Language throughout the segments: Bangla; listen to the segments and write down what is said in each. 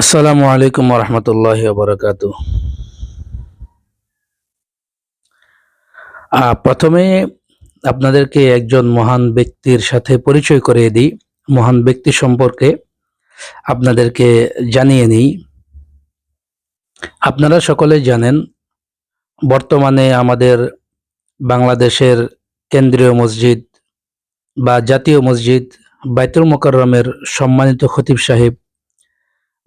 আসসালামু আলাইকুম রহমতুল্লাহ বরকাত প্রথমে আপনাদেরকে একজন মহান ব্যক্তির সাথে পরিচয় করিয়ে দিই। মহান ব্যক্তি সম্পর্কে আপনাদেরকে জানিয়ে নিই। আপনারা সকলে জানেন, বর্তমানে আমাদের বাংলাদেশের কেন্দ্রীয় মসজিদ বা জাতীয় মসজিদ বাইতুল মোকাররমের সম্মানিত খতিব সাহেব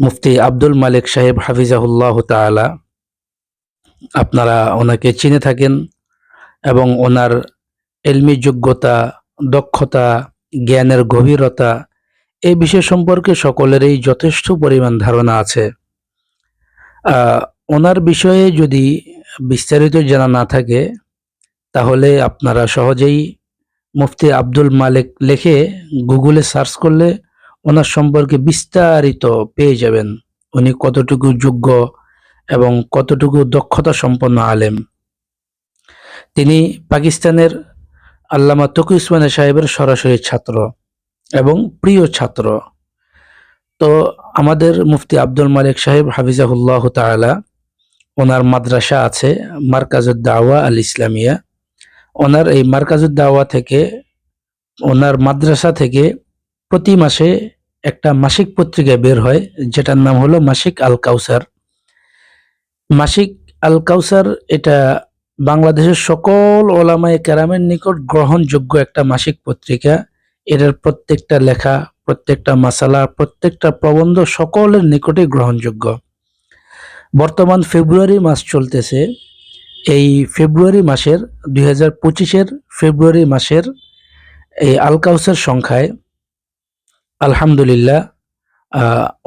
মুফতি আব্দুল মালিক সাহেব হাফিজাহুল্লাহ তালা আপনারা ওনাকে চিনে থাকেন এবং ওনার এলমি যোগ্যতা, দক্ষতা, জ্ঞানের গভীরতা এই বিষয় সম্পর্কে সকলেরই যথেষ্ট পরিমাণ ধারণা আছে। ওনার বিষয়ে যদি বিস্তারিত জানা না থাকে, তাহলে আপনারা সহজেই মুফতি আব্দুল মালিক লেখে গুগলে সার্চ করলে ওনার সম্পর্কে বিস্তারিত পেয়ে যাবেন। উনি কতটুকু যোগ্য এবং কতটুকু দক্ষতা সম্পন্ন আলেম। তিনি পাকিস্তানের আল্লামা তকু ইসমানে সাহেবের সরাসরি ছাত্র এবং প্রিয় ছাত্র। তো আমাদের মুফতি আব্দুল মালিক সাহেব হাফিজাহুল্লাহ তালা ওনার মাদ্রাসা আছে মার্কাজুদ্দাওয়া আল ইসলামিয়া। ওনার এই মার্কাজুদ্দাওয়া থেকে, ওনার মাদ্রাসা থেকে প্রতি মাসে একটা মাসিক পত্রিকা বের হয়, যেটার নাম হলো মাসিক আল কাউসার। মাসিক আল কাউসার এটা বাংলাদেশের সকল ওলামায় কেরামের নিকট গ্রহণযোগ্য একটা মাসিক পত্রিকা। এটার প্রত্যেকটা লেখা, প্রত্যেকটা মাসালা, প্রত্যেকটা প্রবন্ধ সকলের নিকটে গ্রহণযোগ্য। বর্তমান ফেব্রুয়ারি মাস চলতেছে। এই ফেব্রুয়ারি মাসের দুই হাজার ফেব্রুয়ারি মাসের এই আল কাউসার সংখ্যায় আলহামদুলিল্লাহ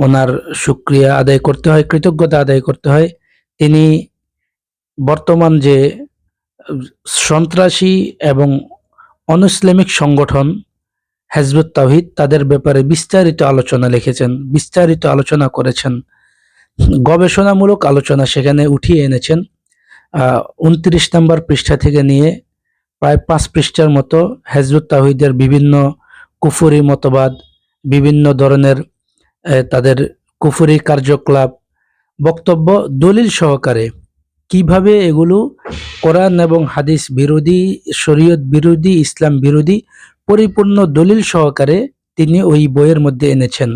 ওনার সুক্রিয়া আদায় করতে হয়, কৃতজ্ঞতা আদায় করতে হয়। তিনি বর্তমান যে সন্ত্রাসী এবং অনইসলামিক সংগঠন হেজবুত তাহিদ তাদের ব্যাপারে বিস্তারিত আলোচনা লিখেছেন, বিস্তারিত আলোচনা করেছেন। গবেষণামূলক আলোচনা সেখানে উঠিয়ে এনেছেন। উনত্রিশ নম্বর পৃষ্ঠা থেকে নিয়ে প্রায় পাঁচ পৃষ্ঠার মতো হেজবুত তাহিদের বিভিন্ন কুফুরি মতবাদ বিভিন্ন ধরনের তাদের কুফুরি কার্যকলাপ, বক্তব্য দলিল সহকারে কীভাবে এগুলো কোরআন এবং হাদিস বিরোধী, শরীয়ত বিরোধী, ইসলাম বিরোধী পরিপূর্ণ দলিল সহকারে তিনি ওই বইয়ের মধ্যে এনেছেন।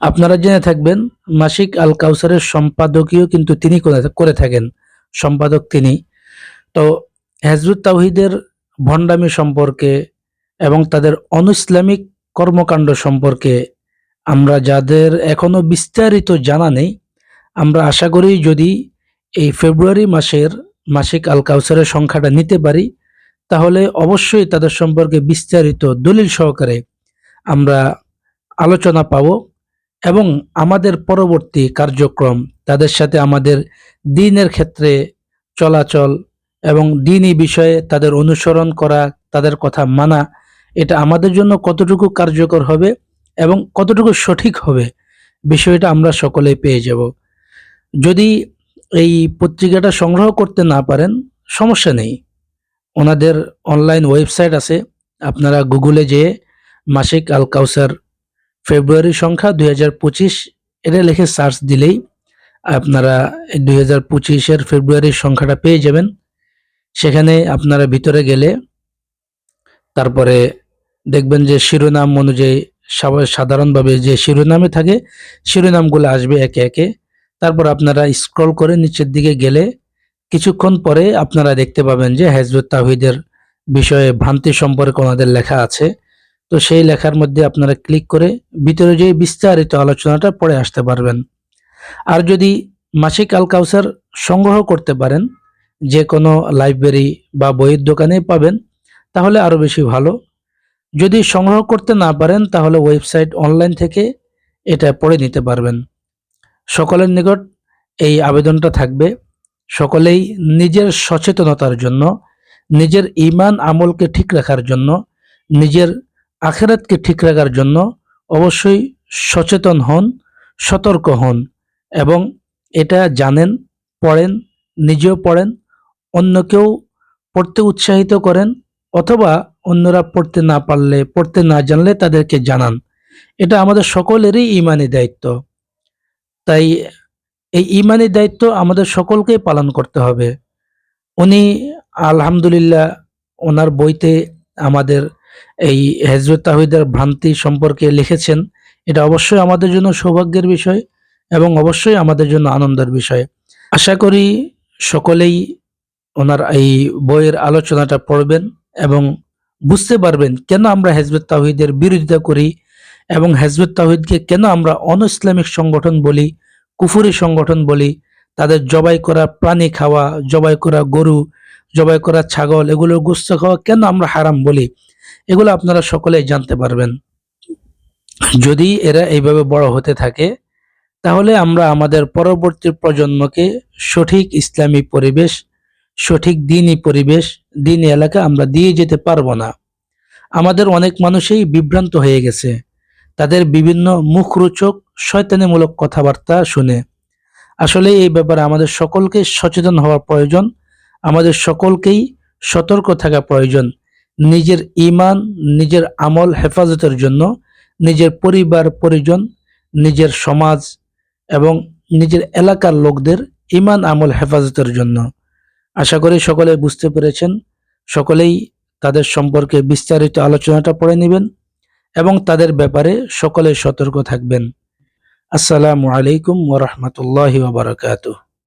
আপনারা জেনে থাকবেন, মাসিক আল কাউসারের সম্পাদকীয় কিন্তু তিনি করে থাকেন, সম্পাদক তিনি। তো হেজরুত তাহিদের ভণ্ডামি সম্পর্কে এবং তাদের অনুইসলামিক কর্মকাণ্ড সম্পর্কে আমরা যাদের এখনও বিস্তারিত জানা নেই, আমরা আশা করি যদি এই ফেব্রুয়ারি মাসের মাসিক আল কাউসারের সংখ্যাটা নিতে পারি, তাহলে অবশ্যই তাদের সম্পর্কে বিস্তারিত দলিল সহকারে আমরা আলোচনা পাব এবং আমাদের পরবর্তী কার্যক্রম তাদের সাথে আমাদের দিনের ক্ষেত্রে চলাচল এবং দিনই বিষয়ে তাদের অনুসরণ করা, তাদের কথা মানা এটা আমাদের জন্য কতটুকু কার্যকর হবে এবং কতটুকু সঠিক হবে, বিষয়টা আমরা সকলেই পেয়ে যাব। যদি এই পত্রিকাটা সংগ্রহ করতে না পারেন, সমস্যা নেই। ওনাদের অনলাইন ওয়েবসাইট আছে। আপনারা গুগলে যেয়ে মাসিক আল কাউসার ফেব্রুয়ারি সংখ্যা দুই হাজার পঁচিশ, এটা লিখে সার্চ দিলেই আপনারা দুই হাজার পঁচিশের ফেব্রুয়ারির সংখ্যাটা পেয়ে যাবেন। সেখানে আপনারা ভিতরে গেলে তারপরে দেখবেন যে শিরোনাম অনুযায়ী সাধারণভাবে যে শিরোনামে থাকে, শিরোনামগুলো আসবে একে একে। তারপর আপনারা স্ক্রল করে নিচের দিকে গেলে কিছুক্ষণ পরে আপনারা দেখতে পাবেন যে হেজবুত তাহিদের বিষয়ে ভ্রান্তি সম্পর্কে ওনাদের লেখা আছে। তো সেই লেখার মধ্যে আপনারা ক্লিক করে ভিতরে যে বিস্তারিত আলোচনাটা পড়ে আসতে পারবেন। আর যদি মাসিক আল কাউসার সংগ্রহ করতে পারেন, যে কোনো লাইব্রেরি বা বইয়ের দোকানে পাবেন, তাহলে আরও বেশি ভালো। যদি সংগ্রহ করতে না পারেন, তাহলে ওয়েবসাইট অনলাইন থেকে এটা পড়ে নিতে পারবেন। সকলের নিকট এই আবেদনটা থাকবে। সকলেই নিজের সচেতনতার জন্য, নিজের ইমান আমলকে ঠিক রাখার জন্য, নিজের আখেরাতকে ঠিক রাখার জন্য অবশ্যই সচেতন হন, সতর্ক হন এবং এটা জানেন, পড়েন, নিজেও পড়েন, অন্যকেও পড়তে উৎসাহিত করেন অথবা অন্যরা পড়তে না পারলে, পড়তে না জানলে তাদেরকে জানান। এটা আমাদের সকলেরই ইমানি দায়িত্ব। তাই এই ইমানি দায়িত্ব আমাদের সকলকেই পালন করতে হবে। উনি আলহামদুলিল্লাহ ওনার বইতে আমাদের এই হেজরত তাহিদের ভ্রান্তি সম্পর্কে লিখেছেন। এটা অবশ্যই আমাদের জন্য সৌভাগ্যের বিষয় এবং অবশ্যই আমাদের জন্য আনন্দের বিষয়। আশা করি সকলেই ওনার এই বইয়ের আলোচনাটা পড়বেন এবং বুঝতে পারবেন কেন আমরা হেজরত তাহিদের বিরোধিতা করি এবং হেজরত তাহিদকে কেন আমরা অন ইসলামিক সংগঠন বলি, কুফুরি সংগঠন বলি, তাদের জবাই করা প্রাণী খাওয়া, জবাই করা গরু, জবাই করা ছাগল, এগুলোর গুস্ত খাওয়া কেন আমরা হারাম বলি? এগুলো আপনারা সকলেই জানতে পারবেন। যদি এরা এইভাবে বড় হতে থাকে, তাহলে আমরা আমাদের পরবর্তী প্রজন্মকে সঠিক ইসলামী পরিবেশ, সঠিক দিনই পরিবেশ দিনই এলাকা আমরা দিয়ে যেতে পারব না। আমাদের অনেক মানুষই বিভ্রান্ত হয়ে গেছে। তাদের বিভিন্ন মুখরোচক, শয়তানিমূলক কথাবার্তা শুনে। আসলে এই ব্যাপারে আমাদের সকলকে সচেতন হওয়া প্রয়োজন। আমাদের সকলকেই সতর্ক থাকা প্রয়োজন। নিজের ইমান নিজের আমল হেফাজতের জন্য, নিজের পরিবার, পরিজন, নিজের সমাজ এবং নিজের এলাকার লোকদের ইমান আমল হেফাজতের জন্য। আশা করি সকলে বুঝতে পেরেছেন। সকলেই তাদের সম্পর্কে বিস্তারিত আলোচনাটা পড়ে নেবেন এবং তাদের ব্যাপারে সকলে সতর্ক থাকবেন। আসসালামু আলাইকুম ওরহমতুল্লাহ বারকাতুহ।